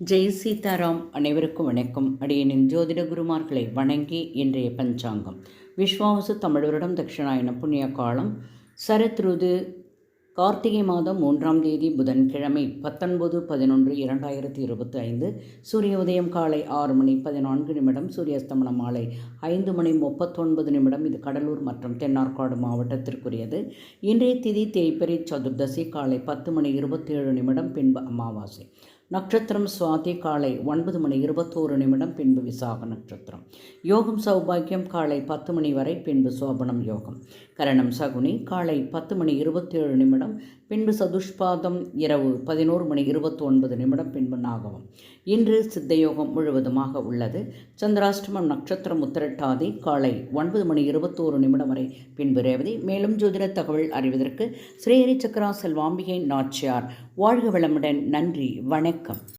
ஜெய் சீதாராம் அனைவருக்கும் வணக்கம். அடியனின் ஜோதிட குருமார்களை வணங்கி இன்றைய பஞ்சாங்கம். விஸ்வாவசு தமிழ் வருடம் தட்சிணாயன புண்ணிய காலம். சரத் ருது கார்த்திகை மாதம் மூன்றாம் தேதி புதன்கிழமை பத்தொன்பது பதினொன்று இரண்டாயிரத்தி இருபத்தி ஐந்து சூரிய உதயம் காலை ஆறு மணி பதினான்கு நிமிடம் சூரிய அஸ்தமனம் மாலை ஐந்து மணி முப்பத்தொன்பது நிமிடம். இது கடலூர் மற்றும் தென்னார்காடு மாவட்டத்திற்குரியது. இன்றைய திதி தேய்பிரை சதுர்தசி காலை பத்து மணி இருபத்தேழு நிமிடம் பின்பு அமாவாசை. நட்சத்திரம் சுவாதி காலை ஒன்பது மணி இருபத்தோரு நிமிடம் பின்பு விசாக நட்சத்திரம். யோகம் சௌபாக்கியம் காலை பத்து மணி வரை பின்பு சோபனம் யோகம். கரணம் சகுனி காலை பத்து மணி இருபத்தேழு நிமிடம் பின்பு சதுஷ்பாதம் இரவு பதினோரு மணி இருபத்தி ஒன்பது நிமிடம் பின்பு நாகவம். இன்று சித்தயோகம் முழுவதுமாக உள்ளது. சந்திராஷ்டமம் நட்சத்திரம் உத்திரட்டாதி காலை ஒன்பது மணி இருபத்தோரு நிமிடம் வரை பின்பு ரேவதி. மேலும் ஜோதிட தகவல் அறிவதற்கு ஸ்ரீஹரி சக்கரா செல்வாம்பிகை நாச்சியார். வாழ்க வளமுடன். நன்றி. வணக்கம். வணக்கம்.